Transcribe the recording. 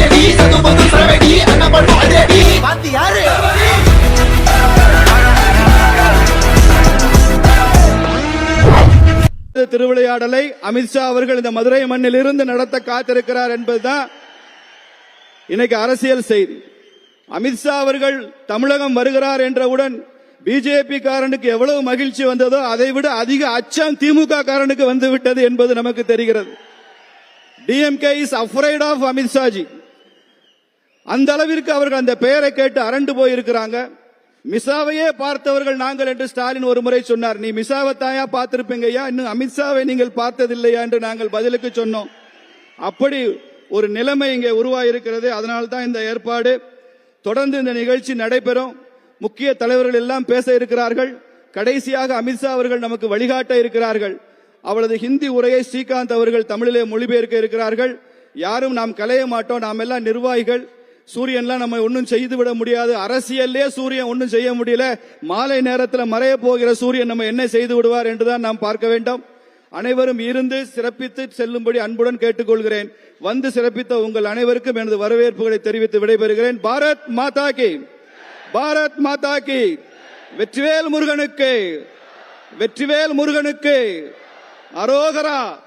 சது சரவெடி பாத்து யாரு? திருவிளையாடலை அமித்ஷா அவர்கள் இந்த மதுரை மண்ணில் இருந்து நடத்த காத்திருக்கிறார் என்பதுதான் இன்னைக்கு அரசியல் செய்தி. அமித்ஷா அவர்கள் தமிழகம் வருகிறார் என்றவுடன் பிஜேபி காரனுக்கு எவ்வளவு மகிழ்ச்சி வந்ததோ அதை விட அதிக அச்சம் திமுக காரனுக்கு வந்து விட்டது என்பது நமக்கு தெரிகிறது. டிஎம்கே இஸ் அஃப்ரைட் ஆஃப் அமித்ஷாஜி அந்த அளவிற்கு அவர்கள் அந்த பெயரை கேட்டு அரண்டு போயிருக்கிறாங்க. மிசாவையே பார்த்தவர்கள் நாங்கள் என்று ஸ்டாலின் ஒரு முறை சொன்னார். நீ மிசாவை தாயா பார்த்திருப்பீங்கய்யா இன்னும் அமித்ஷாவை நீங்கள் பார்த்ததில்லையா என்று நாங்கள் பதிலுக்கு சொன்னோம். அப்படி ஒரு நிலைமை இங்கே உருவாயிருக்கிறது. அதனால தான் இந்த ஏற்பாடு தொடர்ந்து இந்த நிகழ்ச்சி நடைபெறும். முக்கிய தலைவர்கள் எல்லாம் பேச இருக்கிறார்கள். கடைசியாக அமித்ஷா அவர்கள் நமக்கு வழிகாட்ட இருக்கிறார்கள். அவளது ஹிந்தி உரையை ஸ்ரீகாந்த் அவர்கள் தமிழிலே மொழிபெயர்க்க இருக்கிறார்கள். யாரும் நாம் கலைய மாட்டோம். நாம் எல்லாம் நிர்வாகிகள். சூரியன்லாம் நம்ம ஒன்றும் செய்து விட முடியாது. அரசியல்லே சூரியன் ஒன்றும் செய்ய முடியல. மாலை நேரத்தில் மறைய போகிற சூரியன் நம்ம என்ன செய்து விடுவார் என்றுதான் நாம் பார்க்க வேண்டும். அனைவரும் இருந்து சிறப்பித்து செல்லும்படி அன்புடன் கேட்டுக்கொள்கிறேன். வந்து சிறப்பித்த உங்கள் அனைவருக்கும் எனது வரவேற்புகளை தெரிவித்து விடைபெறுகிறேன். பாரத் மாதா கி. பாரத் மாதா கி. வெற்றிவேல் முருகனுக்கு. வெற்றிவேல் முருகனுக்கு. அரோகரா.